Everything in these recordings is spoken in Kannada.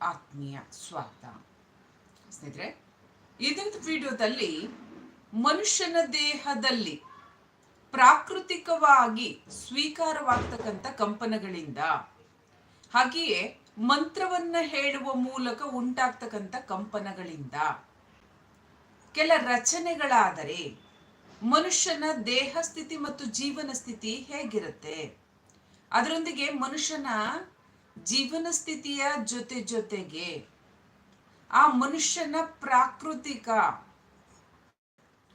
ಆತ್ಮೀಯ ಸ್ವಾಗತ ಸ್ನೇಹಿತರೆ ಇದರ ವಿಡಿಯೋದಲ್ಲಿ ಮನುಷ್ಯನ ದೇಹದಲ್ಲಿ ಪ್ರಾಕೃತಿಕವಾಗಿ ಸ್ವೀಕಾರವಾಗ್ತಕ್ಕಂಥ ಕಂಪನಗಳಿಂದ, ಹಾಗೆಯೇ ಮಂತ್ರವನ್ನ ಹೇಳುವ ಮೂಲಕ ಉಂಟಾಗ್ತಕ್ಕಂಥ ಕಂಪನಗಳಿಂದ ಕೆಲ ರಚನೆಗಳಾದರೆ ಮನುಷ್ಯನ ದೇಹ ಸ್ಥಿತಿ ಮತ್ತು ಜೀವನ ಸ್ಥಿತಿ ಹೇಗಿರುತ್ತೆ? ಅದರೊಂದಿಗೆ ಮನುಷ್ಯನ ಜೀವನ ಸ್ಥಿತಿಯ ಜೊತೆ ಜೊತೆಗೆ ಆ ಮನುಷ್ಯನ ಪ್ರಾಕೃತಿಕ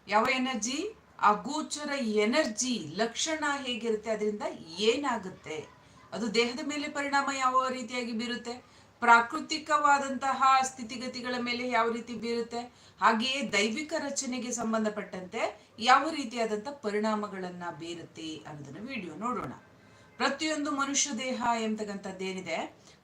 ಯಾವ ಎನರ್ಜಿ? ಅಗೋಚರ ಎನರ್ಜಿ, ಲಕ್ಷಣ ಹೇಗಿರುತ್ತೆ? ಅದರಿಂದ ಏನಾಗುತ್ತೆ? ಅದು ದೇಹದ ಮೇಲೆ ಪರಿಣಾಮ ಯಾವ ರೀತಿಯಾಗಿ ಬೀರುತ್ತೆ? ಪ್ರಾಕೃತಿಕವಾದಂತಹ ಸ್ಥಿತಿಗತಿಗಳ ಮೇಲೆ ಯಾವ ರೀತಿ ಬೀರುತ್ತೆ? ಹಾಗೆಯೇ ದೈವಿಕ ರಚನೆಗೆ ಸಂಬಂಧಪಟ್ಟಂತೆ ಯಾವ ರೀತಿಯಾದಂತಹ ಪರಿಣಾಮಗಳನ್ನ ಬೀರುತ್ತೆ ಅನ್ನೋದನ್ನ ವಿಡಿಯೋ ನೋಡೋಣ. ಪ್ರತಿಯೊಂದು ಮನುಷ್ಯ ದೇಹ ಎಂತಕ್ಕಂಥದ್ದೇನಿದೆ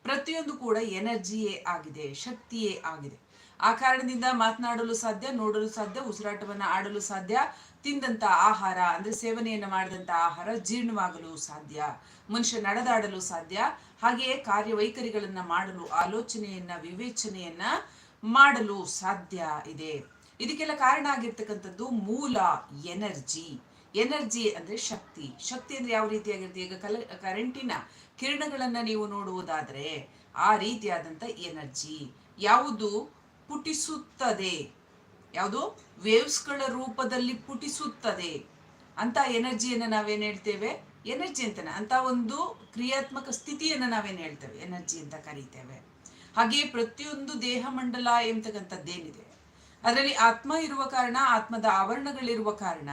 ಪ್ರತಿಯೊಂದು ಕೂಡ ಎನರ್ಜಿಯೇ ಆಗಿದೆ, ಶಕ್ತಿಯೇ ಆಗಿದೆ. ಆ ಕಾರಣದಿಂದ ಮಾತನಾಡಲು ಸಾಧ್ಯ, ನೋಡಲು ಸಾಧ್ಯ, ಉಸಿರಾಟವನ್ನು ಆಡಲು ಸಾಧ್ಯ, ತಿಂದಂತ ಆಹಾರ, ಅಂದ್ರೆ ಸೇವನೆಯನ್ನು ಮಾಡಿದಂತ ಆಹಾರ ಜೀರ್ಣವಾಗಲು ಸಾಧ್ಯ, ಮನುಷ್ಯ ನಡೆದಾಡಲು ಸಾಧ್ಯ, ಹಾಗೆಯೇ ಕಾರ್ಯವೈಖರಿಗಳನ್ನ ಮಾಡಲು, ಆಲೋಚನೆಯನ್ನ, ವಿವೇಚನೆಯನ್ನ ಮಾಡಲು ಸಾಧ್ಯ ಇದೆ. ಇದಕ್ಕೆಲ್ಲ ಕಾರಣ ಆಗಿರ್ತಕ್ಕಂಥದ್ದು ಮೂಲ ಎನರ್ಜಿ. ಎನರ್ಜಿ ಅಂದರೆ ಶಕ್ತಿ. ಶಕ್ತಿ ಅಂದರೆ ಯಾವ ರೀತಿಯಾಗಿರುತ್ತೆ? ಈಗ ಕಲ ಕರೆಂಟಿನ ಕಿರಣಗಳನ್ನು ನೀವು ನೋಡುವುದಾದರೆ ಆ ರೀತಿಯಾದಂಥ ಎನರ್ಜಿ. ಯಾವುದು? ಪುಟಿಸುತ್ತದೆ. ಯಾವುದು? ವೇವ್ಸ್ಗಳ ರೂಪದಲ್ಲಿ ಪುಟಿಸುತ್ತದೆ. ಅಂತ ಎನರ್ಜಿಯನ್ನು ನಾವೇನು ಹೇಳ್ತೇವೆ? ಎನರ್ಜಿ ಅಂತಾನೆ, ಅಂತ ಒಂದು ಕ್ರಿಯಾತ್ಮಕ ಸ್ಥಿತಿಯನ್ನು ನಾವೇನು ಹೇಳ್ತೇವೆ? ಎನರ್ಜಿ ಅಂತ ಕರೀತೇವೆ. ಹಾಗೆ ಪ್ರತಿಯೊಂದು ದೇಹ ಮಂಡಲ ಎಂತಕ್ಕಂಥದ್ದೇನಿದೆ ಅದರಲ್ಲಿ ಆತ್ಮ ಇರುವ ಕಾರಣ, ಆತ್ಮದ ಆವರಣಗಳಿರುವ ಕಾರಣ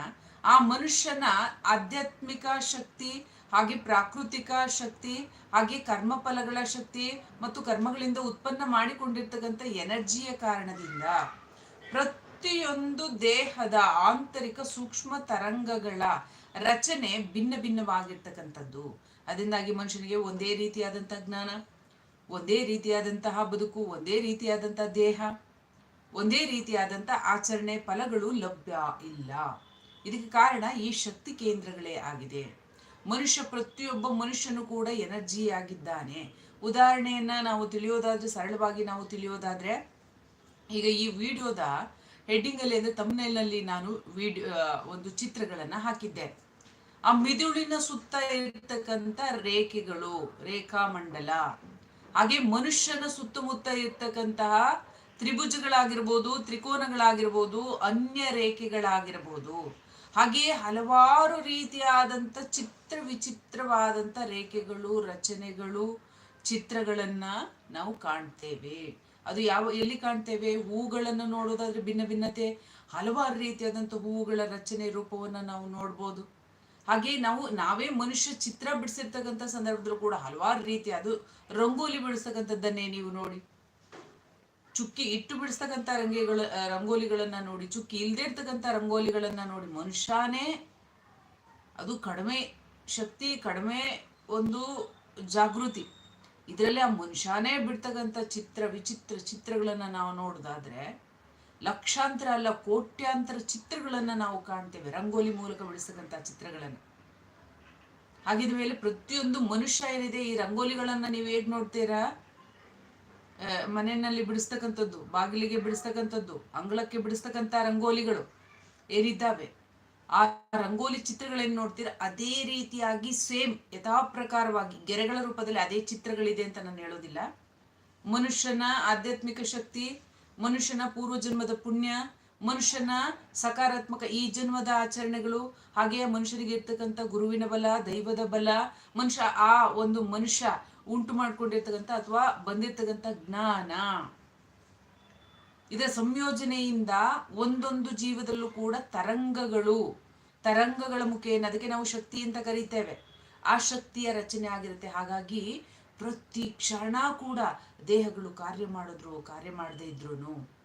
ಆ ಮನುಷ್ಯನ ಆಧ್ಯಾತ್ಮಿಕ ಶಕ್ತಿ, ಹಾಗೆ ಪ್ರಾಕೃತಿಕ ಶಕ್ತಿ, ಹಾಗೆ ಕರ್ಮಫಲಗಳ ಶಕ್ತಿ ಮತ್ತು ಕರ್ಮಗಳಿಂದ ಉತ್ಪನ್ನ ಮಾಡಿಕೊಂಡಿರ್ತಕ್ಕಂಥ ಎನರ್ಜಿಯ ಕಾರಣದಿಂದ ಪ್ರತಿಯೊಂದು ದೇಹದ ಆಂತರಿಕ ಸೂಕ್ಷ್ಮ ತರಂಗಗಳ ರಚನೆ ಭಿನ್ನ ಭಿನ್ನವಾಗಿರ್ತಕ್ಕಂಥದ್ದು. ಅದರಿಂದಾಗಿ ಮನುಷ್ಯನಿಗೆ ಒಂದೇ ರೀತಿಯಾದಂಥ ಜ್ಞಾನ, ಒಂದೇ ರೀತಿಯಾದಂತಹ ಬದುಕು, ಒಂದೇ ರೀತಿಯಾದಂತಹ ದೇಹ, ಒಂದೇ ರೀತಿಯಾದಂಥ ಆಚರಣೆ ಫಲಗಳು ಲಭ್ಯ ಇಲ್ಲ. ಇದಕ್ಕೆ ಕಾರಣ ಈ ಶಕ್ತಿ ಕೇಂದ್ರಗಳೇ ಆಗಿದೆ. ಮನುಷ್ಯ ಪ್ರತಿಯೊಬ್ಬ ಮನುಷ್ಯನು ಕೂಡ ಎನರ್ಜಿ ಆಗಿದ್ದಾನೆ. ಉದಾಹರಣೆಯನ್ನ ನಾವು ತಿಳಿಯೋದಾದ್ರೆ, ಸರಳವಾಗಿ ನಾವು ತಿಳಿಯೋದಾದ್ರೆ, ಈಗ ಈ ವಿಡಿಯೋದ ಹೆಡ್ಡಿಂಗ್ ಅಲ್ಲಿ ಅಂದ್ರೆ ತಮ್ಮನಲ್ಲಿ ನಾನು ವಿಡಿಯೋ ಒಂದು ಚಿತ್ರಗಳನ್ನ ಹಾಕಿದ್ದೆ. ಆ ಮಿದುಳಿನ ಸುತ್ತ ಇರ್ತಕ್ಕಂಥ ರೇಖೆಗಳು ರೇಖಾ ಮಂಡಲ ಹಾಗೆ ಮನುಷ್ಯನ ಸುತ್ತಮುತ್ತ ಇರ್ತಕ್ಕಂತಹ ತ್ರಿಭುಜಗಳಾಗಿರ್ಬೋದು, ತ್ರಿಕೋನಗಳಾಗಿರ್ಬೋದು, ಅನ್ಯ ರೇಖೆಗಳಾಗಿರ್ಬೋದು. ಹಾಗೆಯೇ ಹಲವಾರು ರೀತಿಯಾದಂಥ ಚಿತ್ರ ವಿಚಿತ್ರವಾದಂಥ ರೇಖೆಗಳು, ರಚನೆಗಳು, ಚಿತ್ರಗಳನ್ನು ನಾವು ಕಾಣ್ತೇವೆ. ಅದು ಯಾವ, ಎಲ್ಲಿ ಕಾಣ್ತೇವೆ? ಹೂಗಳನ್ನು ನೋಡೋದಾದ್ರೆ ಭಿನ್ನ ಭಿನ್ನತೆ, ಹಲವಾರು ರೀತಿಯಾದಂಥ ಹೂವುಗಳ ರಚನೆ ರೂಪವನ್ನು ನಾವು ನೋಡ್ಬೋದು. ಹಾಗೆ ನಾವು, ನಾವೇ ಮನುಷ್ಯ ಚಿತ್ರ ಬಿಡಿಸಿರ್ತಕ್ಕಂಥ ಸಂದರ್ಭದಲ್ಲೂ ಕೂಡ ಹಲವಾರು ರೀತಿ ಅದು ರಂಗೋಲಿ ಬಿಡಿಸ್ತಕ್ಕಂಥದ್ದನ್ನೇ ನೀವು ನೋಡಿ. ಚುಕ್ಕಿ ಇಟ್ಟು ಬಿಡಿಸ್ತಕ್ಕಂಥ ರಂಗಿಗಳ ರಂಗೋಲಿಗಳನ್ನ ನೋಡಿ, ಚುಕ್ಕಿ ಇಲ್ಲದೆ ಇರ್ತಕ್ಕಂಥ ರಂಗೋಲಿಗಳನ್ನ ನೋಡಿ ಮನುಷ್ಯನೇ ಅದು ಕಡಿಮೆ ಶಕ್ತಿ, ಕಡಿಮೆ ಒಂದು ಜಾಗೃತಿ. ಇದರಲ್ಲಿ ಆ ಮನುಷ್ಯನೇ ಬಿಡ್ತಕ್ಕಂಥ ಚಿತ್ರ, ವಿಚಿತ್ರ ಚಿತ್ರಗಳನ್ನು ನಾವು ನೋಡೋದಾದ್ರೆ, ಲಕ್ಷಾಂತರ ಅಲ್ಲ ಕೋಟ್ಯಾಂತರ ಚಿತ್ರಗಳನ್ನು ನಾವು ಕಾಣ್ತೇವೆ, ರಂಗೋಲಿ ಮೂಲಕ ಬಿಡಿಸ್ತಕ್ಕಂಥ ಚಿತ್ರಗಳನ್ನು. ಹಾಗಿದ ಮೇಲೆ ಪ್ರತಿಯೊಂದು ಮನುಷ್ಯ ಏನಿದೆ, ಈ ರಂಗೋಲಿಗಳನ್ನು ನೀವು ಹೇಗೆ ನೋಡ್ತೀರಾ? ಮನೆಯಲ್ಲಿ ಬಿಡಿಸ್ತಕ್ಕಂಥದ್ದು, ಬಾಗಿಲಿಗೆ ಬಿಡಿಸ್ತಕ್ಕಂಥದ್ದು, ಅಂಗಳಕ್ಕೆ ಬಿಡಿಸ್ತಕ್ಕಂಥ ರಂಗೋಲಿಗಳು ಏನಿದ್ದಾವೆ ಆ ರಂಗೋಲಿ ಚಿತ್ರಗಳೇನು ನೋಡ್ತೀರ? ಅದೇ ರೀತಿಯಾಗಿ ಸೇಮ್ ಯಥಾಪ್ರಕಾರವಾಗಿ ಗೆರೆಗಳ ರೂಪದಲ್ಲಿ ಅದೇ ಚಿತ್ರಗಳಿದೆ ಅಂತ ನಾನು ಹೇಳೋದಿಲ್ಲ. ಮನುಷ್ಯನ ಆಧ್ಯಾತ್ಮಿಕ ಶಕ್ತಿ, ಮನುಷ್ಯನ ಪೂರ್ವ ಜನ್ಮದ ಪುಣ್ಯ, ಮನುಷ್ಯನ ಸಕಾರಾತ್ಮಕ ಈ ಜನ್ಮದ ಆಚರಣೆಗಳು, ಹಾಗೆಯೇ ಮನುಷ್ಯರಿಗೆ ಇರ್ತಕ್ಕಂಥ ಗುರುವಿನ ಬಲ, ದೈವದ ಬಲ, ಮನುಷ್ಯ ಆ ಒಂದು ಮನುಷ್ಯ ಉಂಟು ಮಾಡ್ಕೊಂಡಿರ್ತಕ್ಕಂಥ ಅಥವಾ ಬಂದಿರ್ತಕ್ಕಂಥ ಜ್ಞಾನ. ಇದರ ಸಂಯೋಜನೆಯಿಂದ ಒಂದೊಂದು ಜೀವದಲ್ಲೂ ಕೂಡ ತರಂಗಗಳು, ತರಂಗಗಳ ಮುಖೇನ ಅದಕ್ಕೆ ನಾವು ಶಕ್ತಿ ಅಂತ ಕರೀತೇವೆ. ಆ ಶಕ್ತಿಯ ರಚನೆ ಆಗಿರುತ್ತೆ. ಹಾಗಾಗಿ ಪ್ರತಿ ಕ್ಷಣ ಕೂಡ ದೇಹಗಳು ಕಾರ್ಯ ಮಾಡಿದ್ರು, ಕಾರ್ಯ ಮಾಡದೇ ಇದ್ರು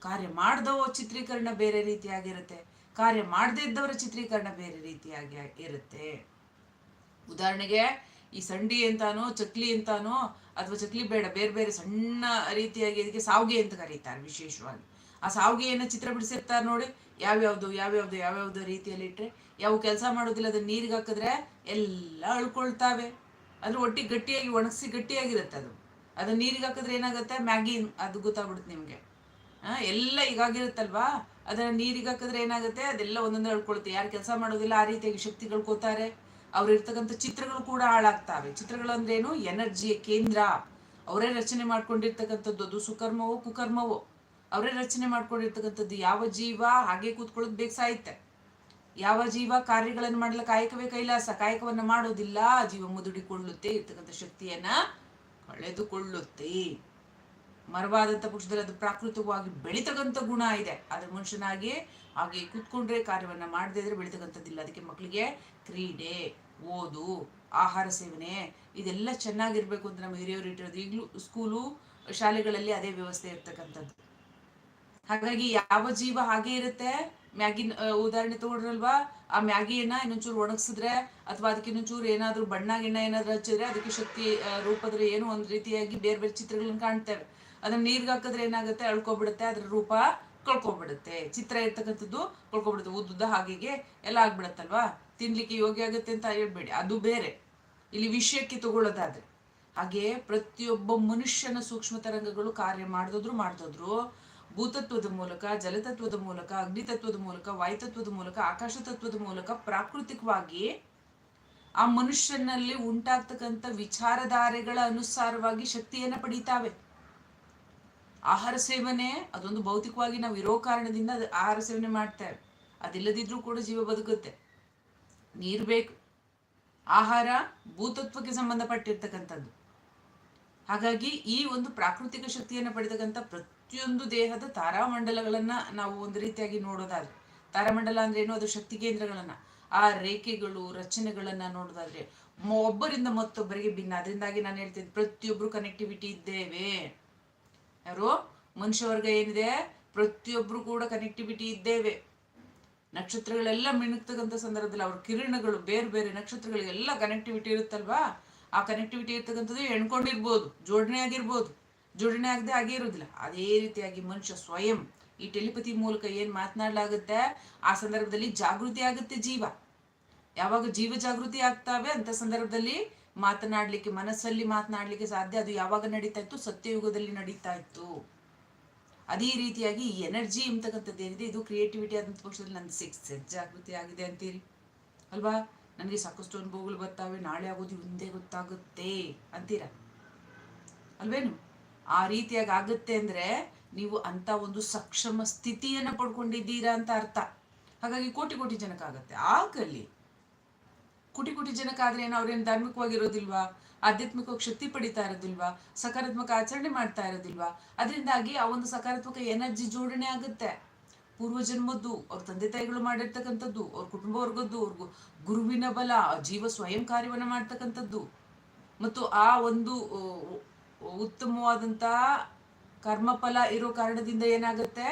ಕಾರ್ಯ ಮಾಡ್ದವ ಚಿತ್ರೀಕರಣ ಬೇರೆ ರೀತಿಯಾಗಿರುತ್ತೆ. ಕಾರ್ಯ ಮಾಡದೇ ಇದ್ದವರ ಚಿತ್ರೀಕರಣ ಬೇರೆ ರೀತಿಯಾಗಿ ಇರುತ್ತೆ. ಉದಾಹರಣೆಗೆ ಈ ಸಂಡಿ ಅಂತಾನೋ, ಚಕ್ಲಿ ಅಂತಾನೋ ಅಥವಾ ಚಕ್ಲಿ ಬೇಡ, ಬೇರೆ ಬೇರೆ ಸಣ್ಣ ರೀತಿಯಾಗಿ ಇದಕ್ಕೆ ಸಾವಿಗೆ ಅಂತ ಕರೀತಾರೆ ವಿಶೇಷವಾಗಿ. ಆ ಸಾವಿಗೆಯನ್ನ ಚಿತ್ರ ಬಿಡಿಸಿರ್ತಾರೆ ನೋಡಿ, ಯಾವ್ಯಾವ್ದು ಯಾವ್ಯಾವ್ದು ಯಾವ್ಯಾವ್ದು ರೀತಿಯಲ್ಲಿ ಇಟ್ಟರೆ ಯಾವ ಕೆಲಸ ಮಾಡೋದಿಲ್ಲ, ಅದನ್ನ ನೀರಿಗೆ ಹಾಕಿದ್ರೆ ಎಲ್ಲ ಅಳ್ಕೊಳ್ತಾವೆ. ಅದ್ರ ಒಟ್ಟಿಗೆ ಗಟ್ಟಿಯಾಗಿ, ಒಣಗಿಸಿ ಗಟ್ಟಿಯಾಗಿರುತ್ತೆ ಅದು. ಅದನ್ನ ನೀರಿಗೆ ಹಾಕಿದ್ರೆ ಏನಾಗುತ್ತೆ? ಮ್ಯಾಗಿ ಅದು ಗೊತ್ತಾಗ್ಬಿಡುತ್ತೆ ನಿಮಗೆ. ಎಲ್ಲ ಈಗಾಗಿರುತ್ತಲ್ವಾ? ಅದನ್ನ ನೀರಿಗೆ ಹಾಕಿದ್ರೆ ಏನಾಗುತ್ತೆ? ಅದೆಲ್ಲ ಒಂದೊಂದು ಅಳ್ಕೊಳುತ್ತೆ. ಯಾರು ಕೆಲಸ ಮಾಡೋದಿಲ್ಲ, ಆ ರೀತಿಯಾಗಿ ಶಕ್ತಿ ಕಳ್ಕೊತಾರೆ ಅವ್ರು ಇರ್ತಕ್ಕಂಥ ಚಿತ್ರಗಳು ಕೂಡ ಹಾಳಾಗ್ತವೆ. ಚಿತ್ರಗಳು ಅಂದ್ರೇನು ಎನರ್ಜಿಯ ಕೇಂದ್ರ. ಅವರೇ ರಚನೆ ಮಾಡ್ಕೊಂಡಿರ್ತಕ್ಕಂಥದ್ದು ಅದು ಸುಕರ್ಮವೋ ಕುಕರ್ಮವೋ. ಅವರೇ ರಚನೆ ಮಾಡ್ಕೊಂಡಿರ್ತಕ್ಕಂಥದ್ದು ಯಾವ ಜೀವ ಹಾಗೆ ಕೂತ್ಕೊಳ್ಳೋದು ಬೇಕು ಸಾಯುತ್ತೆ. ಯಾವ ಜೀವ ಕಾರ್ಯಗಳನ್ನು ಮಾಡಲು ಕಾಯಕವೇ ಕೈಲಾಸ. ಕಾಯಕವನ್ನ ಮಾಡೋದಿಲ್ಲ, ಜೀವ ಮುದುಡಿಕೊಳ್ಳುತ್ತೆ, ಇರ್ತಕ್ಕಂಥ ಶಕ್ತಿಯನ್ನ ಕಳೆದುಕೊಳ್ಳುತ್ತೆ. ಮರವಾದಂಥ ಪಕ್ಷದಲ್ಲಿ ಅದು ಪ್ರಾಕೃತಿಕವಾಗಿ ಬೆಳಿತಕ್ಕಂಥ ಗುಣ ಇದೆ. ಅದ್ರ ಮನುಷ್ಯನಾಗಿ ಹಾಗೆ ಕೂತ್ಕೊಂಡ್ರೆ ಕಾರ್ಯವನ್ನ ಮಾಡದೇ ಇದ್ರೆ ಬೆಳಿತಕ್ಕಂಥದ್ದಿಲ್ಲ. ಅದಕ್ಕೆ ಮಕ್ಕಳಿಗೆ ಕ್ರೀಡೆ. ಓದು, ಆಹಾರ ಸೇವನೆ, ಇದೆಲ್ಲ ಚೆನ್ನಾಗಿರ್ಬೇಕು ಅಂತ ನಮ್ಮ ಹಿರಿಯವರು ಇಟ್ಟಿರೋದು. ಈಗಲೂ ಸ್ಕೂಲು, ಶಾಲೆಗಳಲ್ಲಿ ಅದೇ ವ್ಯವಸ್ಥೆ ಇರ್ತಕ್ಕಂಥದ್ದು. ಹಾಗಾಗಿ ಯಾವ ಜೀವ ಹಾಗೆ ಇರುತ್ತೆ? ಮ್ಯಾಗಿನ ಉದಾಹರಣೆ ತಗೊಂಡ್ರಲ್ವಾ? ಆ ಮ್ಯಾಗಿಯನ್ನ ಇನ್ನೊಂಚೂರು ಒಣಗಿಸಿದ್ರೆ ಅಥವಾ ಅದಕ್ಕೆ ಇನ್ನೊಂಚೂರು ಏನಾದ್ರೂ ಬಣ್ಣ ಗಿಣ್ಣ ಏನಾದ್ರೂ ಹಚ್ಚಿದ್ರೆ ಅದಕ್ಕೆ ಶಕ್ತಿ ರೂಪದ್ರೆ ಏನೋ ಒಂದ್ ರೀತಿಯಾಗಿ ಬೇರೆ ಬೇರೆ ಚಿತ್ರಗಳನ್ನ ಕಾಣ್ತೇವೆ. ಅದನ್ನ ನೀರ್ಗೆ ಹಾಕಿದ್ರೆ ಏನಾಗುತ್ತೆ? ಅಳ್ಕೊಬಿಡುತ್ತೆ ಅದ್ರ ರೂಪ ಕಳ್ಕೊಬಿಡುತ್ತೆ ಚಿತ್ರ ಇರ್ತಕ್ಕಂಥದ್ದು ಕಳ್ಕೊಬಿಡುತ್ತೆ ಉದ್ದುದ್ದ ಹಾಗೆಗೆ ಎಲ್ಲ ಆಗ್ಬಿಡತ್ತಲ್ವಾ? ತಿನ್ಲಿಕ್ಕೆ ಯೋಗ್ಯ ಆಗುತ್ತೆ ಅಂತ ಹೇಳ್ಬೇಡಿ. ಅದು ಬೇರೆ. ಇಲ್ಲಿ ವಿಷಯಕ್ಕೆ ತಗೊಳ್ಳೋದಾದ್ರೆ. ಹಾಗೆ ಪ್ರತಿಯೊಬ್ಬ ಮನುಷ್ಯನ ಸೂಕ್ಷ್ಮ ತರಂಗಗಳು ಕಾರ್ಯ ಮಾಡಿದ್ರು ಮಾಡಿದ್ರು ಭೂತತ್ವದ ಮೂಲಕ, ಜಲತತ್ವದ ಮೂಲಕ, ಅಗ್ನಿತತ್ವದ ಮೂಲಕ, ವಾಯುತತ್ವದ ಮೂಲಕ ಆಕಾಶ ತತ್ವದ ಮೂಲಕ ಪ್ರಾಕೃತಿಕವಾಗಿ ಆ ಮನುಷ್ಯನಲ್ಲಿ ಉಂಟಾಗ್ತಕ್ಕಂಥ ವಿಚಾರಧಾರೆಗಳ ಅನುಸಾರವಾಗಿ ಶಕ್ತಿಯನ್ನ ಪಡೀತಾವೆ. ಆಹಾರ ಸೇವನೆ, ಅದೊಂದು ಭೌತಿಕವಾಗಿ ನಾವು ಇರೋ ಕಾರಣದಿಂದ ಆಹಾರ ಸೇವನೆ ಮಾಡ್ತೇವೆ. ಅದಿಲ್ಲದಿದ್ರೂ ಕೂಡ ಜೀವ ಬದುಕುತ್ತೆ. ನೀರು ಬೇಕು. ಆಹಾರ ಭೂತತ್ವಕ್ಕೆ ಸಂಬಂಧಪಟ್ಟಿರ್ತಕ್ಕಂಥದ್ದು. ಹಾಗಾಗಿ ಈ ಒಂದು ಪ್ರಾಕೃತಿಕ ಶಕ್ತಿಯನ್ನು ಪಡೆದಕ್ಕಂಥ ಪ್ರತಿಯೊಂದು ದೇಹದ ತಾರಾಮಂಡಲಗಳನ್ನು ನಾವು ಒಂದು ರೀತಿಯಾಗಿ ನೋಡೋದಾದ್ರೆ, ತಾರಾಮಂಡಲ ಅಂದ್ರೆ ಏನು? ಅದು ಶಕ್ತಿ ಕೇಂದ್ರಗಳನ್ನ. ಆ ರೇಖೆಗಳು, ರಚನೆಗಳನ್ನ ನೋಡೋದಾದ್ರೆ ಒಬ್ಬರಿಂದ ಮತ್ತೊಬ್ಬರಿಗೆ ಭಿನ್ನ. ಅದರಿಂದಾಗಿ ನಾನು ಹೇಳ್ತೀನಿ, ಪ್ರತಿಯೊಬ್ರು ಕನೆಕ್ಟಿವಿಟಿ ಇದ್ದೇವೆ. ಯಾರು? ಮನುಷ್ಯ ವರ್ಗ ಏನಿದೆ? ಪ್ರತಿಯೊಬ್ರು ಕೂಡ ಕನೆಕ್ಟಿವಿಟಿ ಇದ್ದೇವೆ. ನಕ್ಷತ್ರಗಳೆಲ್ಲ ಮಿಣುಕ್ತಕ್ಕಂಥ ಸಂದರ್ಭದಲ್ಲಿ ಅವ್ರ ಕಿರಣಗಳು ಬೇರೆ ಬೇರೆ ನಕ್ಷತ್ರಗಳಿಗೆಲ್ಲ ಕನೆಕ್ಟಿವಿಟಿ ಇರುತ್ತಲ್ವಾ? ಆ ಕನೆಕ್ಟಿವಿಟಿ ಇರ್ತಕ್ಕಂಥದ್ದು ಎಣ್ಕೊಂಡಿರ್ಬೋದು, ಜೋಡಣೆ ಆಗಿರ್ಬೋದು. ಜೋಡಣೆ ಆಗದೆ ಆಗೇ ಇರೋದಿಲ್ಲ ಅದೇ ರೀತಿಯಾಗಿ ಮನುಷ್ಯ ಸ್ವಯಂ ಈ ಟೆಲಿಪತಿ ಮೂಲಕ ಏನ್ ಮಾತನಾಡಲಾಗುತ್ತೆ? ಆ ಸಂದರ್ಭದಲ್ಲಿ ಜಾಗೃತಿ ಆಗುತ್ತೆ ಜೀವ. ಯಾವಾಗ ಜೀವ ಜಾಗೃತಿ ಆಗ್ತಾವೆ ಅಂತ ಸಂದರ್ಭದಲ್ಲಿ ಮಾತನಾಡ್ಲಿಕ್ಕೆ, ಮನಸ್ಸಲ್ಲಿ ಮಾತನಾಡ್ಲಿಕ್ಕೆ ಸಾಧ್ಯ. ಅದು ಯಾವಾಗ ನಡೀತಾ ಇತ್ತು? ಸತ್ಯಯುಗದಲ್ಲಿ ನಡೀತಾ ಇತ್ತು. ಅದೇ ರೀತಿಯಾಗಿ ಈ ಎನರ್ಜಿ ಎಂಬತಕ್ಕಂಥದ್ದು ಏನಿದೆ, ಇದು ಕ್ರಿಯೇಟಿವಿಟಿ ಆದಂಥ ಪಕ್ಷದಲ್ಲಿ ನನ್ನ ಸಿಕ್ಸ್ ಜಾಗೃತಿ ಆಗಿದೆ ಅಂತೀರಿ ಅಲ್ವಾ? ನನಗೆ ಸಾಕಷ್ಟು ಅನುಭವಗಳು ಬರ್ತಾವೆ, ನಾಳೆ ಆಗೋದು ಮುಂದೆ ಗೊತ್ತಾಗುತ್ತೆ ಅಂತೀರಾ? ಅಲ್ವೇನು? ಆ ರೀತಿಯಾಗಿ ಆಗುತ್ತೆ ಅಂದ್ರೆ ನೀವು ಅಂತ ಒಂದು ಸಕ್ಷಮ ಸ್ಥಿತಿಯನ್ನ ಪಡ್ಕೊಂಡಿದ್ದೀರಾ ಅಂತ ಅರ್ಥ. ಹಾಗಾಗಿ ಕೋಟಿ ಕೋಟಿ ಜನಕ್ಕಾಗತ್ತೆ ಆಗಲಿ. ಕೋಟಿ ಕೋಟಿ ಜನಕ್ಕಾದ್ರೆ ಏನೋ, ಅವ್ರೇನು ಧಾರ್ಮಿಕವಾಗಿರೋದಿಲ್ವಾ? ಆಧ್ಯಾತ್ಮಿಕವಾಗಿ ಶಕ್ತಿ ಪಡಿತಾ ಇರೋದಿಲ್ವಾ? ಸಕಾರಾತ್ಮಕ ಆಚರಣೆ ಮಾಡ್ತಾ ಇರೋದಿಲ್ವಾ? ಅದರಿಂದಾಗಿ ಆ ಒಂದು ಸಕಾರಾತ್ಮಕ ಎನರ್ಜಿ ಜೋಡಣೆ ಆಗುತ್ತೆ. ಪೂರ್ವ ಜನ್ಮದ್ದು, ಅವ್ರ ತಂದೆ ತಾಯಿಗಳು ಮಾಡಿರ್ತಕ್ಕಂಥದ್ದು, ಅವ್ರ ಕುಟುಂಬ ವರ್ಗದ್ದು, ಅವ್ರ ಗುರುವಿನ ಬಲ ಜೀವ ಸ್ವಯಂ ಕಾರ್ಯವನ್ನ ಮಾಡ್ತಕ್ಕಂಥದ್ದು. ಮತ್ತು ಆ ಒಂದು ಉತ್ತಮವಾದಂತಹ ಕರ್ಮಫಲ ಇರೋ ಕಾರಣದಿಂದ ಏನಾಗುತ್ತೆ?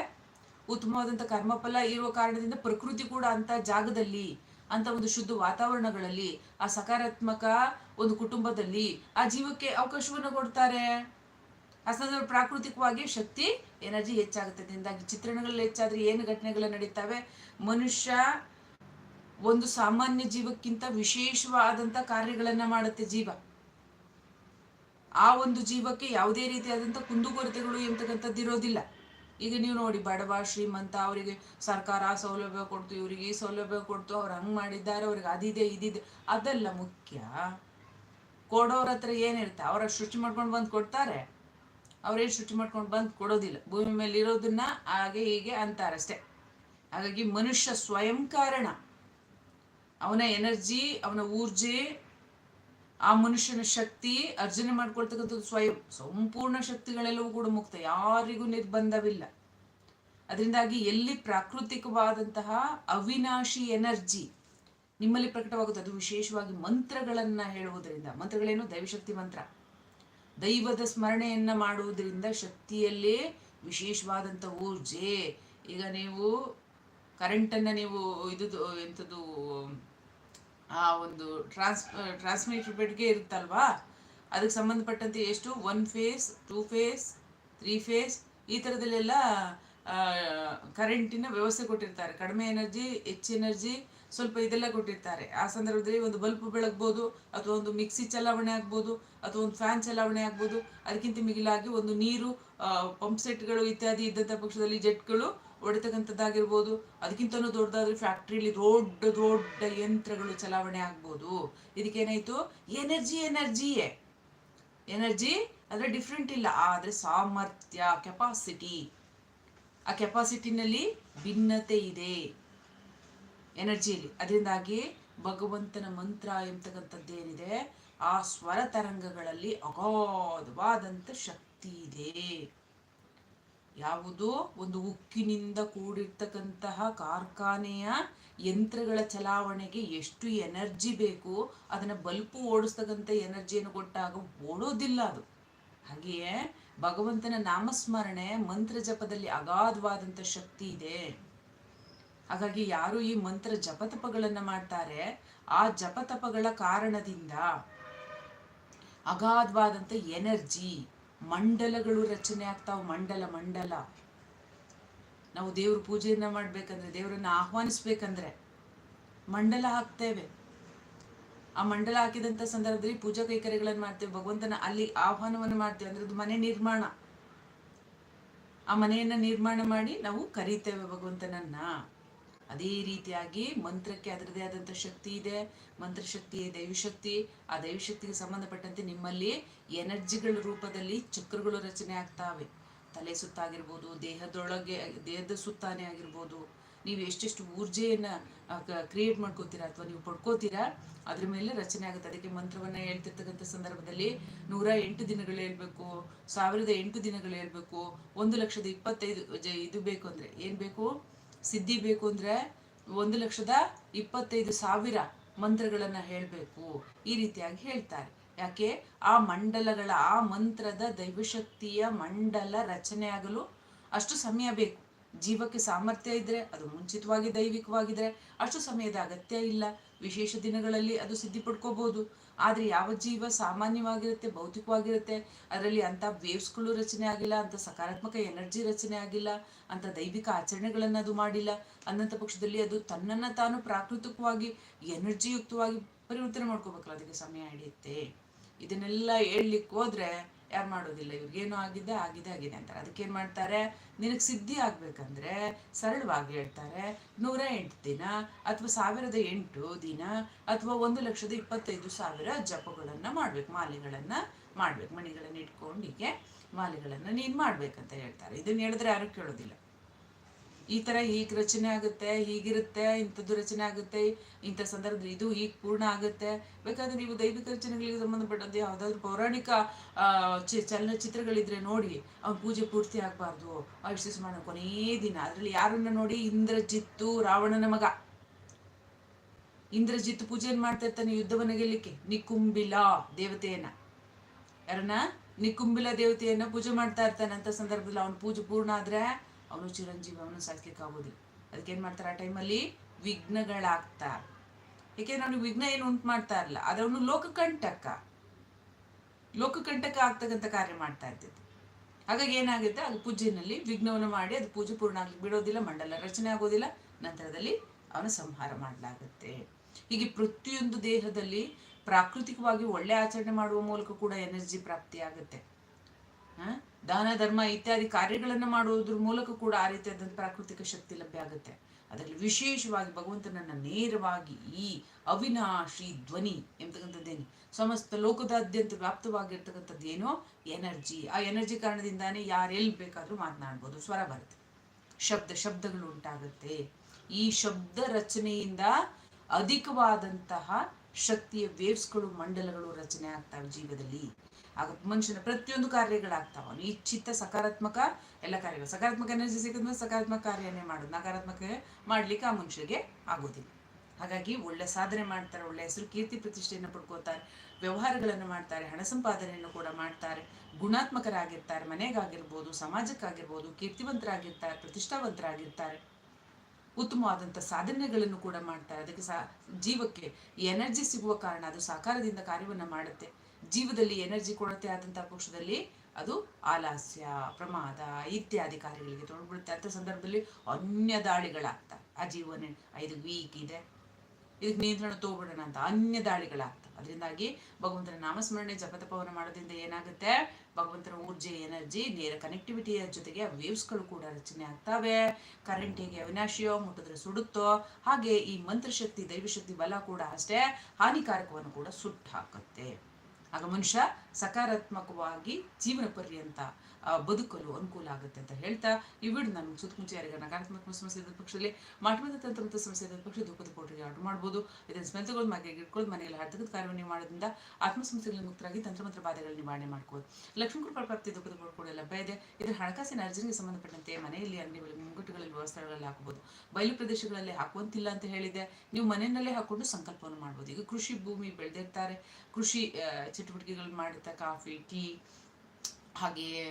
ಉತ್ತಮವಾದಂತಹ ಕರ್ಮಫಲ ಇರುವ ಕಾರಣದಿಂದ ಪ್ರಕೃತಿ ಕೂಡ ಅಂತ ಜಾಗದಲ್ಲಿ ಅಂತ ಒಂದು ಶುದ್ಧ ವಾತಾವರಣಗಳಲ್ಲಿ ಆ ಸಕಾರಾತ್ಮಕ ಒಂದು ಕುಟುಂಬದಲ್ಲಿ ಆ ಜೀವಕ್ಕೆ ಅವಕಾಶವನ್ನು ಕೊಡ್ತಾರೆ. ಆ ಸಂದರ್ಭ ಪ್ರಾಕೃತಿಕವಾಗಿ ಶಕ್ತಿ, ಎನರ್ಜಿ ಹೆಚ್ಚಾಗುತ್ತೆ. ಇದರಿಂದಾಗಿ ಚಿತ್ರಣಗಳಲ್ಲಿ ಹೆಚ್ಚಾದ್ರೆ ಏನು ಘಟನೆಗಳು ನಡೀತಾವೆ? ಮನುಷ್ಯ ಒಂದು ಸಾಮಾನ್ಯ ಜೀವಕ್ಕಿಂತ ವಿಶೇಷವಾದಂತ ಕಾರ್ಯಗಳನ್ನ ಮಾಡುತ್ತೆ ಜೀವ. ಆ ಒಂದು ಜೀವಕ್ಕೆ ಯಾವುದೇ ರೀತಿಯಾದಂಥ ಕುಂದುಕೊರತೆಗಳು ಎಂತಕ್ಕಂಥದ್ದು ಇರೋದಿಲ್ಲ. ಈಗ ನೀವು ನೋಡಿ ಬಡವ, ಶ್ರೀಮಂತ, ಅವರಿಗೆ ಸರ್ಕಾರ ಸೌಲಭ್ಯ ಕೊಡ್ತು, ಇವರಿಗೆ ಈ ಸೌಲಭ್ಯ ಕೊಡ್ತು, ಅವ್ರು ಹಂಗೆ ಮಾಡಿದ್ದಾರೆ, ಅವ್ರಿಗೆ ಅದಿದೆ ಇದಿದೆ ಅದೆಲ್ಲ ಮುಖ್ಯ. ಕೊಡೋರ ಹತ್ರ ಏನಿರುತ್ತೆ ಅವರ ಸೃಷ್ಟಿ ಮಾಡ್ಕೊಂಡು ಬಂದು ಕೊಡ್ತಾರೆ. ಅವ್ರೇನು ಸೃಷ್ಟಿ ಮಾಡ್ಕೊಂಡು ಬಂದು ಕೊಡೋದಿಲ್ಲ. ಭೂಮಿ ಮೇಲೆ ಇರೋದನ್ನ ಹಾಗೆ ಹೀಗೆ ಅಂತಾರಷ್ಟೆ ಹಾಗಾಗಿ ಮನುಷ್ಯ ಸ್ವಯಂ ಕಾರಣ. ಅವನ ಎನರ್ಜಿ, ಅವನ ಊರ್ಜೆ ಆ ಮನುಷ್ಯನ ಶಕ್ತಿ ಅರ್ಜನೆ ಮಾಡ್ಕೊಳ್ತಕ್ಕಂಥದ್ದು ಸ್ವಯಂ, ಸಂಪೂರ್ಣ ಶಕ್ತಿಗಳೆಲ್ಲವೂ ಕೂಡ ಮುಕ್ತ, ಯಾರಿಗೂ ನಿರ್ಬಂಧವಿಲ್ಲ. ಅದರಿಂದಾಗಿ ಎಲ್ಲಿ ಪ್ರಾಕೃತಿಕವಾದಂತಹ ಅವಿನಾಶಿ ಎನರ್ಜಿ ನಿಮ್ಮಲ್ಲಿ ಪ್ರಕಟವಾಗುತ್ತೆ, ಅದು ವಿಶೇಷವಾಗಿ ಮಂತ್ರಗಳನ್ನ ಹೇಳುವುದರಿಂದ. ಮಂತ್ರಗಳೇನು? ದೈವಶಕ್ತಿ ಮಂತ್ರ. ದೈವದ ಸ್ಮರಣೆಯನ್ನ ಮಾಡುವುದರಿಂದ ಶಕ್ತಿಯಲ್ಲೇ ವಿಶೇಷವಾದಂಥ ಊರ್ಜೆ. ಈಗ ನೀವು ಕರೆಂಟನ್ನು ನೀವು ಇದು ಎಂಥದ್ದು ಆ ಒಂದು ಟ್ರಾನ್ಸ್ ಟ್ರಾನ್ಸ್ಮಿಟರ್ ಬೆಡ್ಗೆ ಇರುತ್ತಲ್ವಾ? ಅದಕ್ಕೆ ಸಂಬಂಧಪಟ್ಟಂತೆ ಎಷ್ಟು? One phase two phase three phase ಈ ಥರದಲ್ಲೆಲ್ಲ ಕರೆಂಟಿನ ವ್ಯವಸ್ಥೆ ಕೊಟ್ಟಿರ್ತಾರೆ. ಕಡಿಮೆ ಎನರ್ಜಿ ಹೆಚ್ಚು ಎನರ್ಜಿ ಸ್ವಲ್ಪ ಇದೆಲ್ಲ ಕೊಟ್ಟಿರ್ತಾರೆ. ಆ ಸಂದರ್ಭದಲ್ಲಿ ಒಂದು ಬಲ್ಬ್ ಬೆಳಗ್ಬೋದು, ಅಥವಾ ಒಂದು ಮಿಕ್ಸಿ ಚಲಾವಣೆ ಆಗ್ಬೋದು, ಅಥವಾ ಒಂದು ಫ್ಯಾನ್ ಚಲಾವಣೆ ಆಗ್ಬೋದು. ಅದಕ್ಕಿಂತ ಮಿಗಿಲಾಗಿ ಒಂದು ನೀರು ಪಂಪ್ ಸೆಟ್ಗಳು ಇತ್ಯಾದಿ ಇದ್ದಂಥ ಪಕ್ಷದಲ್ಲಿ ಜೆಟ್ಗಳು ಹೊಡಿತಕ್ಕಂಥದ್ದಾಗಿರ್ಬೋದು ಅದಕ್ಕಿಂತನೂ ದೊಡ್ಡದಾದ್ರೆ ಫ್ಯಾಕ್ಟ್ರಿಲಿ ದೊಡ್ಡ ದೊಡ್ಡ ಯಂತ್ರಗಳು ಚಲಾವಣೆ ಆಗ್ಬೋದು. ಇದಕ್ಕೇನಾಯ್ತು? ಎನರ್ಜಿ, ಎನರ್ಜಿಯೇ. ಎನರ್ಜಿ ಅಂದ್ರೆ ಡಿಫ್ರೆಂಟ್ ಇಲ್ಲ, ಆದರೆ ಸಾಮರ್ಥ್ಯ ಕೆಪಾಸಿಟಿ ಆ ಕೆಪಾಸಿಟಿನಲ್ಲಿ ಭಿನ್ನತೆ ಇದೆ. ಎನರ್ಜಿಯಲ್ಲಿ. ಅದರಿಂದಾಗಿ ಭಗವಂತನ ಮಂತ್ರ ಎಂಬತಕ್ಕಂಥದ್ದೇನಿದೆ ಆ ಸ್ವರ ತರಂಗಗಳಲ್ಲಿ ಅಗಾಧವಾದಂಥ ಶಕ್ತಿ ಇದೆ. ಯಾವುದು? ಒಂದು ಉಕ್ಕಿನಿಂದ ಕೂಡಿರ್ತಕ್ಕಂತಹ ಕಾರ್ಖಾನೆಯ ಯಂತ್ರಗಳ ಚಲಾವಣೆಗೆ ಎಷ್ಟು ಎನರ್ಜಿ ಬೇಕು, ಅದನ್ನ ಬಲ್ಪು ಓಡಿಸ್ತಕ್ಕಂಥ ಎನರ್ಜಿಯನ್ನು ಕೊಟ್ಟಾಗ ಓಡೋದಿಲ್ಲ ಅದು. ಹಾಗೆಯೇ ಭಗವಂತನ ನಾಮಸ್ಮರಣೆ ಮಂತ್ರ ಜಪದಲ್ಲಿ ಅಗಾಧವಾದಂಥ ಶಕ್ತಿ ಇದೆ. ಹಾಗಾಗಿ ಯಾರು ಈ ಮಂತ್ರ ಜಪತಪಗಳನ್ನ ಮಾಡ್ತಾರೆ, ಆ ಜಪತಪಗಳ ಕಾರಣದಿಂದ ಅಗಾಧವಾದಂಥ ಎನರ್ಜಿ ಮಂಡಲಗಳು ರಚನೆ ಆಗ್ತಾವ, ಮಂಡಲ ಮಂಡಲ. ನಾವು ದೇವ್ರ ಪೂಜೆಯನ್ನ ಮಾಡ್ಬೇಕಂದ್ರೆ, ದೇವರನ್ನ ಆಹ್ವಾನಿಸ್ಬೇಕಂದ್ರೆ ಮಂಡಲ ಹಾಕ್ತೇವೆ. ಆ ಮಂಡಲ ಹಾಕಿದಂತ ಸಂದರ್ಭದಲ್ಲಿ ಪೂಜಾ ಕೈಕರ್ಯಗಳನ್ನು ಮಾಡ್ತೇವೆ, ಭಗವಂತನ ಅಲ್ಲಿ ಆಹ್ವಾನವನ್ನು ಮಾಡ್ತೇವೆ, ಅಂದ್ರೆ ಅದು ಮನೆ ನಿರ್ಮಾಣ. ಆ ಮನೆಯನ್ನ ನಿರ್ಮಾಣ ಮಾಡಿ ನಾವು ಕರೀತೇವೆ ಭಗವಂತನನ್ನ. ಅದೇ ರೀತಿಯಾಗಿ ಮಂತ್ರಕ್ಕೆ ಅದರದೇ ಆದಂಥ ಶಕ್ತಿ ಇದೆ. ಮಂತ್ರಶಕ್ತಿ, ದೈವಶಕ್ತಿ. ಆ ದೈವಶಕ್ತಿಗೆ ಸಂಬಂಧಪಟ್ಟಂತೆ ನಿಮ್ಮಲ್ಲಿ ಎನರ್ಜಿಗಳ ರೂಪದಲ್ಲಿ ಚಕ್ರಗಳು ರಚನೆ ಆಗ್ತಾವೆ. ತಲೆ ಸುತ್ತಾಗಿರ್ಬೋದು, ದೇಹದೊಳಗೆ, ದೇಹದ ಸುತ್ತಾನೆ ಆಗಿರ್ಬೋದು. ನೀವು ಎಷ್ಟೆಷ್ಟು ಊರ್ಜೆಯನ್ನು ಕ್ರಿಯೇಟ್ ಮಾಡ್ಕೋತೀರಾ ಅಥವಾ ನೀವು ಪಡ್ಕೋತೀರಾ, ಅದ್ರ ಮೇಲೆ ರಚನೆ ಆಗುತ್ತೆ. ಅದಕ್ಕೆ ಮಂತ್ರವನ್ನ ಹೇಳ್ತಿರ್ತಕ್ಕಂಥ ಸಂದರ್ಭದಲ್ಲಿ ನೂರ ಎಂಟು ದಿನಗಳು ಹೇಳ್ಬೇಕು, ಸಾವಿರದ ಎಂಟು ದಿನಗಳು ಹೇಳ್ಬೇಕು, ಒಂದು ಲಕ್ಷದ ಇಪ್ಪತ್ತೈದು ಇದು ಬೇಕು ಅಂದ್ರೆ ಏನ್ ಬೇಕು? ಸಿದ್ಧಿ ಬೇಕು ಅಂದ್ರೆ ಒಂದು ಲಕ್ಷದ ಇಪ್ಪತ್ತೈದು ಸಾವಿರ ಮಂತ್ರಗಳನ್ನ ಹೇಳಬೇಕು. ಈ ರೀತಿಯಾಗಿ ಹೇಳ್ತಾರೆ. ಯಾಕೆ? ಆ ಮಂಡಲಗಳ, ಆ ಮಂತ್ರದ ದೈವಶಕ್ತಿಯ ಮಂಡಲ ರಚನೆ ಆಗಲು ಅಷ್ಟು ಸಮಯ ಬೇಕು. ಜೀವಕ್ಕೆ ಸಾಮರ್ಥ್ಯ ಇದ್ರೆ ಅದು ಮುಂಚಿತವಾಗಿ ದೈವಿಕವಾಗಿದ್ರೆ ಅಷ್ಟು ಸಮಯದ ಅಗತ್ಯ ಇಲ್ಲ. ವಿಶೇಷ ದಿನಗಳಲ್ಲಿ ಅದು ಸಿದ್ಧಿ ಪಡ್ಕೋಬಹುದು ಆದ್ರೆ ಯಾವ ಜೀವ ಸಾಮಾನ್ಯವಾಗಿರುತ್ತೆ, ಭೌತಿಕವಾಗಿರುತ್ತೆ, ಅದರಲ್ಲಿ ಅಂಥ ವೇವ್ಸ್ಗಳು ರಚನೆ ಆಗಿಲ್ಲ ಅಂತ ಸಕಾರಾತ್ಮಕ ಎನರ್ಜಿ ರಚನೆ ಆಗಿಲ್ಲ, ಅಂಥ ದೈವಿಕ ಆಚರಣೆಗಳನ್ನು ಅದು ಮಾಡಿಲ್ಲ, ಅನ್ನಂಥ ಪಕ್ಷದಲ್ಲಿ ಅದು ತನ್ನನ್ನು ತಾನು ಪ್ರಾಕೃತಿಕವಾಗಿ ಎನರ್ಜಿಯುಕ್ತವಾಗಿ ಪರಿವರ್ತನೆ ಮಾಡ್ಕೋಬೇಕಲ್ಲ, ಅದಕ್ಕೆ ಸಮಯ ಹಿಡಿಯುತ್ತೆ. ಇದನ್ನೆಲ್ಲ ಹೇಳಲಿಕ್ಕೆ ಹೋದ್ರೆ ಯಾರು ಮಾಡೋದಿಲ್ಲ ಇವ್ರಿಗೇನು ಆಗಿದೆ ಆಗಿದೆ ಆಗಿದೆ ಅಂತಾರೆ. ಅದಕ್ಕೆ ಏನ್ ಮಾಡ್ತಾರೆ? ನಿನಗೆ ಸಿದ್ಧಿ ಆಗ್ಬೇಕಂದ್ರೆ ಸರಳವಾಗಿ ಹೇಳ್ತಾರೆ, ನೂರ ಎಂಟು ದಿನ ಅಥವಾ ಸಾವಿರದ ಎಂಟು ದಿನ ಅಥವಾ ಒಂದು ಲಕ್ಷದ ಇಪ್ಪತ್ತೈದು ಸಾವಿರ ಜಪಗಳನ್ನು ಮಾಡ್ಬೇಕು, ಮಾಲೆಗಳನ್ನು ಮಾಡ್ಬೇಕು, ಮಣಿಗಳನ್ನು ಇಟ್ಕೊಂಡು ಹೀಗೆ ಮಾಲೆಗಳನ್ನು ನೀನು ಮಾಡ್ಬೇಕಂತ ಹೇಳ್ತಾರೆ. ಇದನ್ನ ಹೇಳಿದ್ರೆ ಯಾರು ಕೇಳೋದಿಲ್ಲ. ಈ ತರ ಹೀಗ್ ರಚನೆ ಆಗುತ್ತೆ, ಹೀಗಿರುತ್ತೆ, ಇಂಥದ್ದು ರಚನೆ ಆಗುತ್ತೆ, ಇಂಥ ಸಂದರ್ಭದಲ್ಲಿ ಇದು ಹೀಗ್ ಪೂರ್ಣ ಆಗುತ್ತೆ. ಬೇಕಾದ್ರೆ ನೀವು ದೈವಿಕ ರಚನೆಗಳಿಗೆ ಸಂಬಂಧಪಟ್ಟಂತೆ ಯಾವ್ದಾದ್ರು ಪೌರಾಣಿಕ ಚಲನಚಿತ್ರಗಳಿದ್ರೆ ನೋಡಿ, ಅವ್ನ ಪೂಜೆ ಪೂರ್ತಿ ಆಗ್ಬಾರ್ದು. ಆಯುಷ್ಯ ಮಾಡೋ ಕೊನೇ ದಿನ. ಅದ್ರಲ್ಲಿ ಯಾರನ್ನ ನೋಡಿ ಇಂದ್ರಜಿತ್ತು ರಾವಣನ ಮಗ. ಇಂದ್ರಜಿತ್ ಪೂಜೆಯನ್ನು ಮಾಡ್ತಾ ಇರ್ತಾನೆ ಯುದ್ಧವನ್ನ ಗೆಲ್ಲಿಕ್ಕೆ? ನಿಕುಂಬಿಲ ದೇವತೆಯನ್ನ. ಯಾರನ್ನ? ನಿಕುಂಬಿಲ ದೇವತೆಯನ್ನ ಪೂಜೆ ಮಾಡ್ತಾ ಇರ್ತಾನೆ ಅಂತ ಸಂದರ್ಭದಲ್ಲಿ ಅವನ ಪೂಜೆ ಪೂರ್ಣ ಆದ್ರೆ ಅವನು ಚಿರಂಜೀವಿ ಅವನು ಸಾಧಿಸ್ಲಿಕ್ಕೆ ಅದಕ್ಕೆ ಏನು ಮಾಡ್ತಾರೆ? ಆ ಟೈಮಲ್ಲಿ ವಿಘ್ನಗಳಾಗ್ತಾ. ಯಾಕೆಂದ್ರೆ ಅವನಿಗೆ ವಿಘ್ನ ಏನು ಉಂಟು ಮಾಡ್ತಾ ಇರಲ್ಲ ಆದರೆ ಅವನು ಲೋಕಕಂಟಕ. ಲೋಕಕಂಟಕ ಆಗ್ತಕ್ಕಂಥ ಕಾರ್ಯ ಮಾಡ್ತಾ ಇರ್ತಿತ್ತು ಹಾಗಾಗಿ ಏನಾಗುತ್ತೆ? ಅದು ಪೂಜೆಯಲ್ಲಿ ವಿಘ್ನವನ್ನು ಮಾಡಿ ಅದು ಪೂಜೆ ಪೂರ್ಣ ಆಗ್ಲಿಕ್ಕೆ ಬಿಡೋದಿಲ್ಲ, ಮಂಡಲ ರಚನೆ ಆಗೋದಿಲ್ಲ. ನಂತರದಲ್ಲಿ ಅವನ ಸಂಹಾರ ಮಾಡಲಾಗುತ್ತೆ. ಹೀಗೆ ಪ್ರತಿಯೊಂದು ದೇಹದಲ್ಲಿ ಪ್ರಾಕೃತಿಕವಾಗಿ ಒಳ್ಳೆ ಆಚರಣೆ ಮಾಡುವ ಮೂಲಕ ಕೂಡ ಎನರ್ಜಿ ಪ್ರಾಪ್ತಿ ಆಗುತ್ತೆ ದಾನ, ಧರ್ಮ ಇತ್ಯಾದಿ ಕಾರ್ಯಗಳನ್ನು ಮಾಡುವುದ್ರ ಮೂಲಕ ಕೂಡ ಆ ರೀತಿಯಾದಂಥ ಪ್ರಾಕೃತಿಕ ಶಕ್ತಿ ಲಭ್ಯ ಆಗುತ್ತೆ. ಅದರಲ್ಲಿ ವಿಶೇಷವಾಗಿ ಭಗವಂತನನ್ನ ನೇರವಾಗಿ ಈ ಅವಿನಾಶಿ ಧ್ವನಿ ಎಂತಕ್ಕಂಥದ್ದೇನು ಸಮಸ್ತ ಲೋಕದಾದ್ಯಂತ ವ್ಯಾಪ್ತವಾಗಿರ್ತಕ್ಕಂಥದ್ದು ಏನೋ? ಎನರ್ಜಿ. ಆ ಎನರ್ಜಿ ಕಾರಣದಿಂದಾನೇ ಯಾರೆಲ್ಲಿ ಬೇಕಾದರೂ ಮಾತನಾಡ್ಬೋದು. ಸ್ವರ ಬರುತ್ತೆ. ಶಬ್ದ, ಶಬ್ದಗಳು ಉಂಟಾಗುತ್ತೆ. ಈ ಶಬ್ದ ರಚನೆಯಿಂದ ಅಧಿಕವಾದಂತಹ ಶಕ್ತಿಯ ವೇವ್ಸ್ಗಳು ಮಂಡಲಗಳು ರಚನೆ ಆಗ್ತವೆ ಜೀವದಲ್ಲಿ. ಆಗ ಮನುಷ್ಯನ ಪ್ರತಿಯೊಂದು ಕಾರ್ಯಗಳಾಗ್ತಾವ. ಇಚ್ಛಿತ ಸಕಾರಾತ್ಮಕ ಎಲ್ಲ ಕಾರ್ಯಗಳು. ಸಕಾರಾತ್ಮಕ ಎನರ್ಜಿ ಸಿಕ್ಕಿದ್ಮೇಲೆ ಸಕಾರಾತ್ಮಕ ಕಾರ್ಯನೇ ಮಾಡೋದು. ನಕಾರಾತ್ಮಕ ಮಾಡ್ಲಿಕ್ಕೆ ಆ ಮನುಷ್ಯರಿಗೆ ಆಗೋದಿಲ್ಲ. ಹಾಗಾಗಿ ಒಳ್ಳೆ ಸಾಧನೆ ಮಾಡ್ತಾರೆ, ಒಳ್ಳೆ ಹೆಸರು, ಕೀರ್ತಿ ಪ್ರತಿಷ್ಠೆಯನ್ನು ಪಡ್ಕೋತಾರೆ ವ್ಯವಹಾರಗಳನ್ನು ಮಾಡ್ತಾರೆ, ಹಣ ಸಂಪಾದನೆಯನ್ನು ಕೂಡ ಮಾಡ್ತಾರೆ, ಗುಣಾತ್ಮಕರಾಗಿರ್ತಾರೆ, ಮನೆಗಾಗಿರ್ಬೋದು, ಸಮಾಜಕ್ಕಾಗಿರ್ಬೋದು, ಕೀರ್ತಿವಂತರಾಗಿರ್ತಾರೆ, ಪ್ರತಿಷ್ಠಾವಂತರಾಗಿರ್ತಾರೆ. ಉತ್ತಮವಾದಂಥ ಸಾಧನೆಗಳನ್ನು ಕೂಡ ಮಾಡ್ತಾರೆ. ಅದಕ್ಕೆ ಸಾ, ಜೀವಕ್ಕೆ ಎನರ್ಜಿ ಸಿಗುವ ಕಾರಣ ಅದು ಸಾಕಾರದಿಂದ ಕಾರ್ಯವನ್ನು ಮಾಡುತ್ತೆ. ಜೀವದಲ್ಲಿ ಎನರ್ಜಿ ಕೊಡುತ್ತೆ ಆದಂತಹ ಪಕ್ಷದಲ್ಲಿ ಅದು ಆಲಾಸ್ಯ, ಪ್ರಮಾದ ಇತ್ಯಾದಿ ಕಾರ್ಯಗಳಿಗೆ ತೊಡಗ್ಬಿಡುತ್ತೆ. ಅಂತ ಸಂದರ್ಭದಲ್ಲಿ ಅನ್ಯ ದಾಳಿಗಳಾಗ್ತವೆ ಆ ಜೀವನ ಐದು ವೀಕ್ ಇದೆ, ಇದಕ್ಕೆ ನಿಯಂತ್ರಣ ತಗೋಬಿಡೋಣ ಅಂತ ಅನ್ಯ ದಾಳಿಗಳಾಗ್ತವೆ ಅದರಿಂದಾಗಿ ಭಗವಂತನ ನಾಮಸ್ಮರಣೆ ಜಪತಪವನ್ನು ಮಾಡೋದ್ರಿಂದ ಏನಾಗುತ್ತೆ? ಭಗವಂತನ ಊರ್ಜೆ, ಎನರ್ಜಿ, ನೇರ ಕನೆಕ್ಟಿವಿಟಿಯ ಜೊತೆಗೆ ವೇವ್ಸ್ಗಳು ಕೂಡ ರಚನೆ ಆಗ್ತವೆ. ಕರೆಂಟ್ ಹೇಗೆ ಅವಿನಾಶಿಯೋ, ಮುಟ್ಟಿದ್ರೆ ಸುಡುತ್ತೋ, ಹಾಗೆ ಈ ಮಂತ್ರಶಕ್ತಿ, ದೈವಶಕ್ತಿ ಬಲ ಕೂಡ ಅಷ್ಟೇ ಹಾನಿಕಾರಕವನ್ನು ಕೂಡ ಸುಟ್ಟು ಹಾಕುತ್ತೆ ಆಗ ಮನುಷ್ಯ ಸಕಾರಾತ್ಮಕವಾಗಿ ಜೀವನ ಪರ್ಯಂತ ಬದುಕಲು ಅನುಕೂಲ ಆಗುತ್ತೆ ಅಂತ ಹೇಳ್ತಾ, ಈ ವಿಡಿಯೋ ನಾನು ಮುಗಿಸೋದು ಮುಂಚೆ ಯಾರಿಗೆ ನಕಾರಾತ್ಮಕ ಸಮಸ್ಯೆ ಇದ್ದ ಪಕ್ಷದಲ್ಲಿ ಮಾಟಮದ ತಂತ್ರ ಸಮಸ್ಯೆ ಇದ್ದ ಪಕ್ಷ ದುಃಖದ ಪೌಡ್ರಿಗೆ ಆರ್ಡರ್ ಮಾಡ್ಬೋದು. ಇದನ್ನು ಸ್ಮೆಂತಗಳು ಮನೆಗೆ ಇಟ್ಕೊಳ್ಳೋದು ಮನೆಯಲ್ಲಿ ಹರ್ತಕದ ಕಾರ್ಯವನ್ನು ಮಾಡೋದ್ರಿಂದ ಆತ್ಮ ಸಮಸ್ಯೆಗಳಿಂದ ಮುಕ್ತರಾಗಿ ತಂತ್ರಮಂತ್ರ ಬಾಧೆಗಳ ನಿವಾರಣೆ ಮಾಡ್ಕೋದು ಲಕ್ಷ್ಮೀ ಕೃಪಾ ಪ್ರಾಪ್ತಿ ದುಃಖದ ಪೌಡರ್ ಕೂಡ ಲಭ್ಯ ಇದೆ. ಇದರ ಹಣಕಾಸಿನ ಅರ್ಜನೆಗೆ ಸಂಬಂಧಪಟ್ಟಂತೆ ಮನೆಯಲ್ಲಿ ಅಂಗಡಿಗಳಲ್ಲಿ ಮುಂಗಟ್ಟುಗಳಲ್ಲಿ ವ್ಯವಸ್ಥೆಗಳಲ್ಲಿ ಹಾಕಬಹುದು ಬಯಲು ಪ್ರದೇಶಗಳಲ್ಲಿ ಹಾಕುವಂತಿಲ್ಲ ಅಂತ ಹೇಳಿದೆ. ನೀವು ಮನೆಯಲ್ಲೇ ಹಾಕೊಂಡು ಸಂಕಲ್ಪವನ್ನು ಮಾಡ್ಬೋದು. ಈಗ ಕೃಷಿ ಭೂಮಿ ಬೆಳೆದಿರ್ತಾರೆ. ಕೃಷಿ ಚಟುವಟಿಕೆಗಳು ಮಾಡುತ್ತಾ ಕಾಫಿ, ಟೀ ಹಾಗೆಯೇ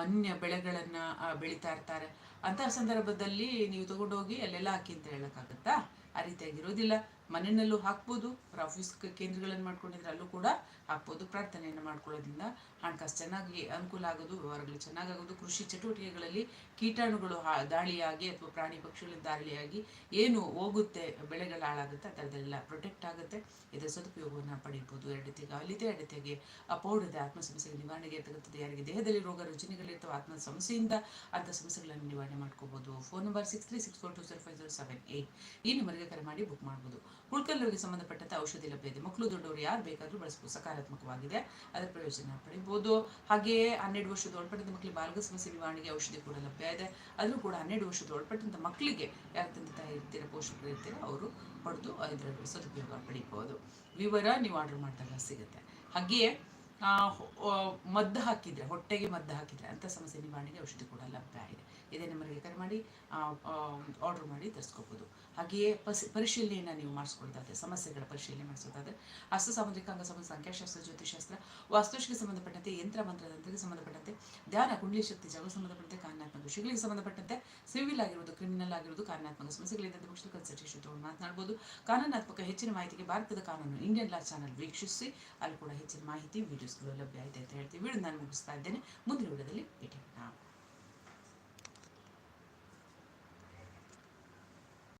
ಅನ್ಯ ಬೆಳೆಗಳನ್ನು ಬೆಳೀತಾ ಇರ್ತಾರೆ. ಅಂತ ಸಂದರ್ಭದಲ್ಲಿ ನೀವು ತಗೊಂಡೋಗಿ ಅಲ್ಲೆಲ್ಲ ಹಾಕಿ ಅಂತ ಹೇಳೋಕ್ಕಾಗತ್ತಾ? ಆ ರೀತಿಯಾಗಿರೋದಿಲ್ಲ ಮನೆಯಲ್ಲೂ ಹಾಕ್ಬೋದು, ಅವ್ರ ಆಫೀಸ್ ಕೇಂದ್ರಗಳನ್ನು ಮಾಡ್ಕೊಂಡಿದ್ರೆ ಅಲ್ಲೂ ಕೂಡ ಹಾಕ್ಬೋದು ಪ್ರಾರ್ಥನೆಯನ್ನು ಮಾಡ್ಕೊಳ್ಳೋದ್ರಿಂದ. ಹಣಕಾಸು ಚೆನ್ನಾಗಿ ಅನುಕೂಲ ಆಗೋದು, ವ್ಯವಹಾರಗಳು ಚೆನ್ನಾಗಾಗೋದು ಕೃಷಿ ಚಟುವಟಿಕೆಗಳಲ್ಲಿ ಕೀಟಾಣುಗಳು ದಾಳಿಯಾಗಿ ಅಥವಾ ಪ್ರಾಣಿ ಪಕ್ಷಿಗಳ ದಾಳಿಯಾಗಿ ಏನು ಹೋಗುತ್ತೆ, ಬೆಳೆಗಳ ಹಾಳಾಗುತ್ತೆ, ಆ ಥರದ್ದೆಲ್ಲ ಪ್ರೊಟೆಕ್ಟ್ ಆಗುತ್ತೆ. ಇದರ ಸದುಪಯೋಗವನ್ನು ಪಡೆಯಬಹುದು ಎರಡು ರೀತಿಗೆ ಅಲ್ಲಿದೆ ಎರಡು ಅಪೌಡದ ಆತ್ಮ ಸಮಸ್ಯೆಗೆ ನಿವಾರಣೆಗೆ ಇರ್ತಕ್ಕಂಥದ್ದು ಯಾರಿಗೆ? ದೇಹದಲ್ಲಿ ರೋಗ ರುಜಿನಗಳಿರ್ತವೆ ಆತ್ಮ ಸಮಸ್ಯೆಯಿಂದ ಅಂಥ ಸಮಸ್ಯೆಗಳನ್ನು ನಿವಾರಣೆ ಮಾಡ್ಕೋಬಹುದು phone number six three six four two zero five zero seven eight ಈ ನಂಬರ್ಗೆ ಕರೆ ಮಾಡಿ ಬುಕ್ ಮಾಡ್ಬೋದು. ಹುಳ್ಕಲ್ಲರಿಗೆ ಸಂಬಂಧಪಟ್ಟಂತೆ ಔಷಧಿ ಲಭ್ಯ ಇದೆ. ಮಕ್ಕಳು ದೊಡ್ಡವರು ಯಾರು ಬೇಕಾದರೂ ಬಳಸಬಹುದು. ಸಕಾರಾತ್ಮಕವಾಗಿದೆ. ಅದರ ಪ್ರಯೋಜನ ಪಡಿಬೋದು ಹಾಗೆಯೇ ಹನ್ನೆರಡು ವರ್ಷದ ಒಳಪಟ್ಟಂತ ಮಕ್ಕಳಿಗೆ ಬಾಲ್ಗ ಸಮಸ್ಯೆ ನಿವಾರಣೆಗೆ ಔಷಧಿ ಕೂಡ ಲಭ್ಯ ಇದೆ. ಅದನ್ನು ಕೂಡ ಹನ್ನೆರಡು ವರ್ಷದ ಒಳಪಟ್ಟಂತ ಮಕ್ಕಳಿಗೆ ಯಾರು ತಂದೆ ತಾಯಿ ಇರ್ತೀರ, ಪೋಷಕರು ಇರ್ತೀರ, ಅವರು ಪಡೆದು ಇದರ ಸದುಪಯೋಗ ಪಡಿಬೋದು ವಿವರ ನೀವು ಆರ್ಡರ್ ಮಾಡಿದಾಗ ಸಿಗುತ್ತೆ. ಹಾಗೆಯೇ ಮದ್ದು ಹಾಕಿದ್ರೆ, ಹೊಟ್ಟೆಗೆ ಮದ್ದು ಹಾಕಿದರೆ ಅಂಥ ಸಮಸ್ಯೆ ನಿವಾರಣೆಗೆ ಔಷಧಿ ಕೂಡ ಲಭ್ಯ ಇದೆ ಇದೇ ನಂಬರ್ಗೆ ಕರೆ ಮಾಡಿ ಆರ್ಡರ್ ಮಾಡಿ ತರಿಸ್ಕೋಬೋದು. ಹಾಗೆಯೇ ಪಸಿ, ಪರಿಶೀಲನೆಯನ್ನು ನೀವು ಮಾಡಿಸ್ಕೊಳ್ತಾದ್ರೆ, ಸಮಸ್ಯೆಗಳ ಪರಿಶೀಲನೆ ಮಾಡಿಸೋದಾದ್ರೆ ಹಸ್ತ ಸಾಮುದ್ರಿಕ ಅಂಗ ಸಂಬಂಧ, ಸಂಖ್ಯಾಶಾಸ್ತ್ರ ಜ್ಯೋತಿಷಾಸ್ತ್ರ ವಾಸ್ತುಶಿಗೆ ಸಂಬಂಧಪಟ್ಟಂತೆ, ಯಂತ್ರ ಮಂತ್ರ ತಂತ್ರಕ್ಕೆ ಸಂಬಂಧಪಟ್ಟಂತೆ, ಧ್ಯಾನ, ಕುಂಡಲಿ ಶಕ್ತಿ ಜಗಳ ಸಂಬಂಧಪಟ್ಟಂತೆ, ಕಾರಣಾತ್ಮಕ ವಿಷಯಗಳಿಗೆ ಸಂಬಂಧಪಟ್ಟಂತೆ, ಸಿವಿಲ್ ಆಗಿರುವುದು ಕ್ರಿಮಿನಲ್ ಆಗಿರುವುದು ಕಾರಣಾತ್ಮಕ ಸಮಸ್ಯೆಗಳಿಂದ ಪಕ್ಷದ ಕನ್ಸಲ್ಟೇಷನ್ ತಗೊಂಡು ಮಾತನಾಡ್ಬೋದು. ಕಾನೂನಾತ್ಮಕ ಹೆಚ್ಚಿನ ಮಾಹಿತಿಗೆ ಭಾರತದ ಕಾನೂನು ಇಂಡಿಯನ್ ಲಾ ಚಾನಲ್ ವೀಕ್ಷಿಸಿ, ಅಲ್ಲಿ ಕೂಡ ಹೆಚ್ಚಿನ ಮಾಹಿತಿ ವಿಡಿಯೋಸ್ಗಳು ಲಭ್ಯ ಇದೆ ಅಂತ ಹೇಳ್ತೀವಿ. ವಿಡಿಯೋ ನಾನು ಮುಗಿಸ್ತಾ ಇದ್ದೇನೆ. ಮುಂದಿನ ವಿಡಿಯೋದಲ್ಲಿ